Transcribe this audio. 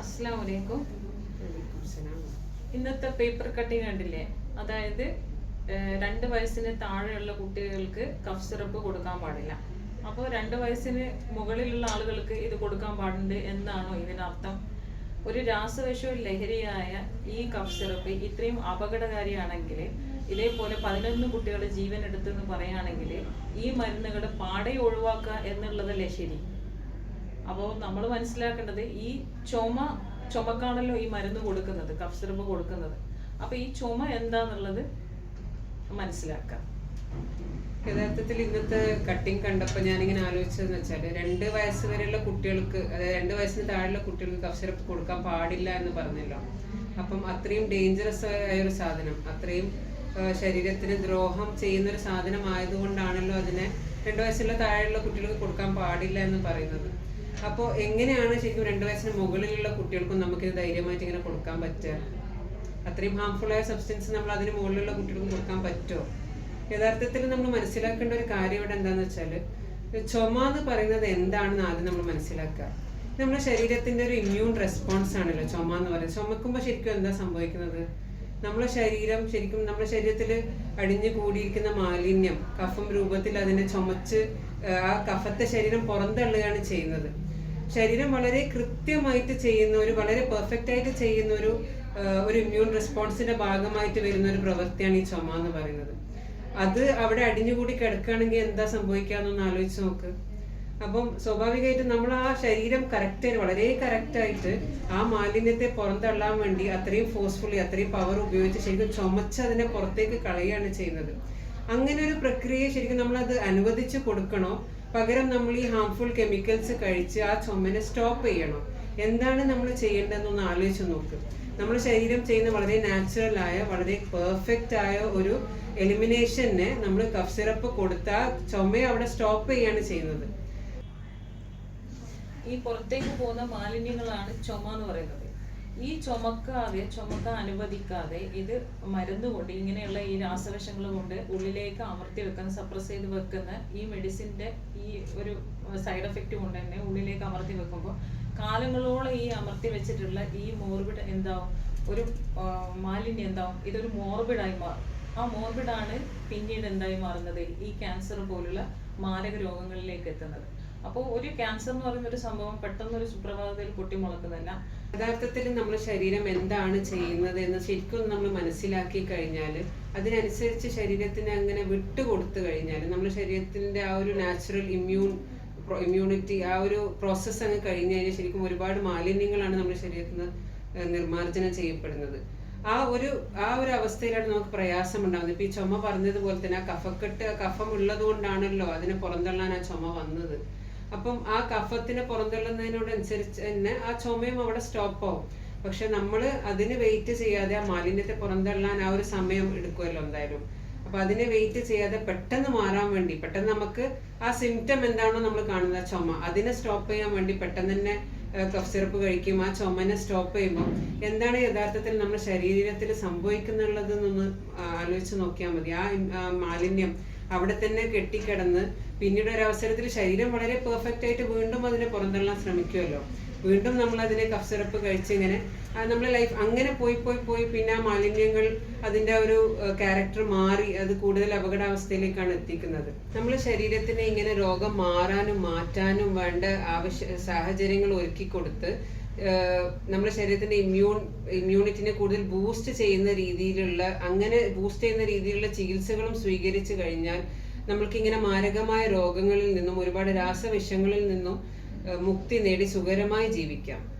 അസ്സാം വലൈക്കും ഇന്നത്തെ പേപ്പർ കട്ടിങ് കണ്ടില്ലേ? അതായത് രണ്ട് വയസ്സിന് താഴെയുള്ള കുട്ടികൾക്ക് കഫ് സിറപ്പ് കൊടുക്കാൻ പാടില്ല. അപ്പോൾ രണ്ട് വയസ്സിന് മുകളിലുള്ള ആളുകൾക്ക് ഇത് കൊടുക്കാൻ പാടുണ്ട് എന്നാണോ ഇതിനർത്ഥം? ഒരു രാസവശു ലഹരിയായ ഈ കഫ് സിറപ്പ് ഇത്രയും അപകടകാരിയാണെങ്കിൽ ഇതേപോലെ പതിനൊന്ന് കുട്ടികളുടെ ജീവൻ എടുത്തെന്ന് പറയുകയാണെങ്കിൽ ഈ മരുന്നുകൾ പാടെ ഒഴിവാക്കുക എന്നുള്ളതല്ലേ ശരി? അപ്പോൾ നമ്മൾ മനസ്സിലാക്കേണ്ടത് ഈ ചുമ ചുമക്കാണല്ലോ ഈ മരുന്ന് കൊടുക്കുന്നത് കഫ് സിറപ്പ് കൊടുക്കുന്നത്. അപ്പൊ ഈ ചുമ എന്താന്നുള്ളത് മനസ്സിലാക്കാം. യഥാർത്ഥത്തിൽ ഇന്നത്തെ കട്ടിങ് കണ്ടപ്പോൾ ഞാനിങ്ങനെ ആലോചിച്ചതെന്ന് വെച്ചാൽ രണ്ട് വയസ്സ് വരെയുള്ള കുട്ടികൾക്ക് അതായത് രണ്ട് വയസ്സിന് താഴെയുള്ള കുട്ടികൾക്ക് കഫ് സിറപ്പ് കൊടുക്കാൻ പാടില്ല എന്ന് പറഞ്ഞല്ലോ. അപ്പം അത്രയും ഡേഞ്ചറസ് ആയ ഒരു സാധനം അത്രയും ശരീരത്തിന് ദ്രോഹം ചെയ്യുന്ന ഒരു സാധനം ആയതുകൊണ്ടാണല്ലോ അതിനെ രണ്ട് വയസ്സുള്ള താഴെയുള്ള കുട്ടികൾക്ക് കൊടുക്കാൻ പാടില്ല എന്ന് പറയുന്നത്. അപ്പോൾ എങ്ങനെയാണ് ശരിക്കും രണ്ടു വയസ്സിന് മുകളിലുള്ള കുട്ടികൾക്കും നമുക്കിത് ധൈര്യമായിട്ട് ഇങ്ങനെ കൊടുക്കാൻ പറ്റുക? അത്രയും ഹാംഫുൾ ആയ സബ്സ്റ്റൻസ് നമ്മൾ അതിന് മുകളിലുള്ള കുട്ടികൾക്ക് കൊടുക്കാൻ പറ്റുമോ? യഥാർത്ഥത്തിൽ നമ്മൾ മനസ്സിലാക്കേണ്ട ഒരു കാര്യം ഇവിടെ എന്താന്ന് വെച്ചാൽ ചുമ എന്ന് പറയുന്നത് എന്താണെന്ന് ആദ്യം നമ്മൾ മനസ്സിലാക്കുക. നമ്മുടെ ശരീരത്തിന്റെ ഒരു ഇമ്മ്യൂൺ റെസ്പോൺസ് ആണല്ലോ ചുമ എന്ന് പറയുന്നത്. ചുമക്കുമ്പോൾ ശരിക്കും എന്താ സംഭവിക്കുന്നത്? നമ്മുടെ ശരീരം ശരിക്കും നമ്മുടെ ശരീരത്തിൽ അടിഞ്ഞു കൂടിയിരിക്കുന്ന മാലിന്യം കഫം രൂപത്തിൽ അതിനെ ചുമച്ച് ആ കഫത്തെ ശരീരം പുറന്തള്ളുകയാണ് ചെയ്യുന്നത്. ശരീരം വളരെ കൃത്യമായിട്ട് ചെയ്യുന്ന ഒരു വളരെ പെർഫെക്റ്റ് ആയിട്ട് ചെയ്യുന്ന ഒരു ഒരു ഇമ്മ്യൂൺ റെസ്പോൺസിന്റെ ഭാഗമായിട്ട് വരുന്ന ഒരു പ്രവൃത്തിയാണ് ഈ ചുമ എന്ന് പറയുന്നത്. അത് അവിടെ അടിഞ്ഞുകൂടി കിടക്കുകയാണെങ്കിൽ എന്താ സംഭവിക്കാന്നൊന്ന് ആലോചിച്ച് നോക്ക്. അപ്പം സ്വാഭാവികമായിട്ടും നമ്മൾ ആ ശരീരം കറക്റ്റ് വളരെ കറക്റ്റ് ആയിട്ട് ആ മാലിന്യത്തെ പുറന്തള്ളാൻ വേണ്ടി അത്രയും ഫോഴ്സ്ഫുള്ളി അത്രയും പവർ ഉപയോഗിച്ച് ശരിക്കും ചുമച്ച് അതിനെ പുറത്തേക്ക് കളയുകയാണ് ചെയ്യുന്നത്. അങ്ങനെ ഒരു പ്രക്രിയ ശരിക്കും നമ്മൾ അത് അനുവദിച്ച് കൊടുക്കണോ? പകരം നമ്മൾ ഈ ഹാംഫുൾ കെമിക്കൽസ് കഴിച്ച് ആ ചുമനെ സ്റ്റോപ്പ് ചെയ്യണോ? എന്താണ് നമ്മൾ ചെയ്യേണ്ടതെന്നൊന്ന് ആലോചിച്ച് നോക്ക്. നമ്മുടെ ശരീരം ചെയ്യുന്ന വളരെ നാച്ചുറൽ ആയ വളരെ പെർഫെക്റ്റ് ആയ ഒരു എലിമിനേഷനെ നമ്മൾ കഫ് സിറപ്പ് കൊടുത്താൽ ചുമയെ അവിടെ സ്റ്റോപ്പ് ചെയ്യാണ് ചെയ്യുന്നത്. ഈ പുറത്തേക്ക് പോകുന്ന മാലിന്യങ്ങളാണ് ചുമ എന്ന് പറയുന്നത്. ഈ ചുമക്കാതെ ചുമക്ക അനുവദിക്കാതെ ഇത് മരുന്ന് കൊണ്ട് ഇങ്ങനെയുള്ള ഈ രാസവശങ്ങൾ കൊണ്ട് ഉള്ളിലേക്ക് അമർത്തി വെക്കുന്ന സപ്രസ് ചെയ്ത് വെക്കുന്ന ഈ മെഡിസിന്റെ ഈ ഒരു സൈഡ് എഫക്റ്റ് കൊണ്ട് തന്നെ ഉള്ളിലേക്ക് അമർത്തി വെക്കുമ്പോൾ കാലങ്ങളോളം ഈ അമർത്തി വെച്ചിട്ടുള്ള ഈ മോർബിഡ് എന്താവും? ഒരു മാലിന്യം എന്താവും? ഇതൊരു മോർബിഡായി മാറും. ആ മോർബിഡാണ് പിന്നീട് എന്തായി മാറുന്നത്? ഈ ക്യാൻസർ പോലുള്ള മാരക രോഗങ്ങളിലേക്ക് എത്തുന്നത്. അപ്പോൾ ഒരു ക്യാൻസർ എന്ന് പറയുന്ന ഒരു സംഭവം പെട്ടെന്ന് ഒരു സുപ്രഭാതത്തിൽ പൊട്ടിമുളക്കുന്നതല്ല. യഥാർത്ഥത്തിൽ നമ്മുടെ ശരീരം എന്താണ് ചെയ്യുന്നത് എന്ന് ശരിക്കും നമ്മൾ മനസ്സിലാക്കി കഴിഞ്ഞാൽ അതിനനുസരിച്ച് ശരീരത്തിന് അങ്ങനെ വിട്ടുകൊടുത്തു കഴിഞ്ഞാൽ നമ്മുടെ ശരീരത്തിന്റെ ആ ഒരു നാച്ചുറൽ ഇമ്മ്യൂൺ ഇമ്മ്യൂണിറ്റി ആ ഒരു പ്രോസസ്സ് അങ്ങ് കഴിഞ്ഞ് കഴിഞ്ഞാൽ ശരിക്കും ഒരുപാട് മാലിന്യങ്ങളാണ് നമ്മുടെ ശരീരത്തിൽ നിന്ന് നിർമ്മാർജനം ചെയ്യപ്പെടുന്നത്. ആ ഒരു ആ ഒരു അവസ്ഥയിലാണ് നമുക്ക് പ്രയാസം ഉണ്ടാകുന്നത്. ഇപ്പൊ ഈ ചുമ പറഞ്ഞതുപോലെ തന്നെ ആ കഫക്കെട്ട് കഫം ഉള്ളത് കൊണ്ടാണല്ലോ അതിനെ പുറന്തള്ളാൻ ആ ചുമ വന്നത്. അപ്പം ആ കഫത്തിനെ പുറന്തള്ളുന്നതിനോടനുസരിച്ച് തന്നെ ആ ചുമയും അവിടെ സ്റ്റോപ്പ് ആവും. പക്ഷെ നമ്മൾ അതിന് വെയിറ്റ് ചെയ്യാതെ ആ മാലിന്യത്തെ പുറന്തള്ളാൻ ആ ഒരു സമയം എടുക്കുമല്ലോ എന്തായാലും. അപ്പൊ അതിനെ വെയിറ്റ് ചെയ്യാതെ പെട്ടെന്ന് മാറാൻ വേണ്ടി പെട്ടെന്ന് നമുക്ക് ആ സിംറ്റം എന്താണോ നമ്മൾ കാണുന്നത് ആ ചുമ. അതിനെ സ്റ്റോപ്പ് ചെയ്യാൻ വേണ്ടി പെട്ടെന്ന് തന്നെ കഫ് സിറപ്പ് കഴിക്കും. ആ ചുമനെ സ്റ്റോപ്പ് ചെയ്യുമ്പോൾ എന്താണ് യഥാർത്ഥത്തിൽ നമ്മുടെ ശരീരത്തിൽ സംഭവിക്കുന്നുള്ളത് എന്നൊന്ന് ആലോചിച്ച് നോക്കിയാൽ മതി. ആ മാലിന്യം അവിടെ തന്നെ കെട്ടിക്കിടന്ന് പിന്നീട് ഒരു അവസരത്തിൽ ശരീരം വളരെ പെർഫെക്റ്റ് ആയിട്ട് വീണ്ടും അതിനെ പുറന്തള്ളാൻ ശ്രമിക്കുമല്ലോ വീണ്ടും നമ്മൾ അതിനെ കഫ് സിറപ്പ് കഴിച്ച് ഇങ്ങനെ നമ്മുടെ ലൈഫ് അങ്ങനെ പോയി പോയി പോയി പിന്നെ ആ മാലിന്യങ്ങൾ അതിന്റെ ഒരു ക്യാരക്ടർ മാറി അത് കൂടുതൽ അപകടാവസ്ഥയിലേക്കാണ് എത്തിക്കുന്നത്. നമ്മൾ ശരീരത്തിന് ഇങ്ങനെ രോഗം മാറാനും മാറ്റാനും വേണ്ട ആവശ്യ സാഹചര്യങ്ങൾ ഒരുക്കി കൊടുത്ത് നമ്മുടെ ശരീരത്തിന്റെ ഇമ്മ്യൂൺ ഇമ്മ്യൂണിറ്റിനെ കൂടുതൽ ബൂസ്റ്റ് ചെയ്യുന്ന രീതിയിലുള്ള അങ്ങനെ ബൂസ്റ്റ് ചെയ്യുന്ന രീതിയിലുള്ള ചികിത്സകളും സ്വീകരിച്ചു കഴിഞ്ഞാൽ നമ്മൾക്ക് ഇങ്ങനെ മാരകമായ രോഗങ്ങളിൽ നിന്നും ഒരുപാട് രാസവിഷങ്ങളിൽ നിന്നും മുക്തി നേടി സുഖകരമായി ജീവിക്കാം.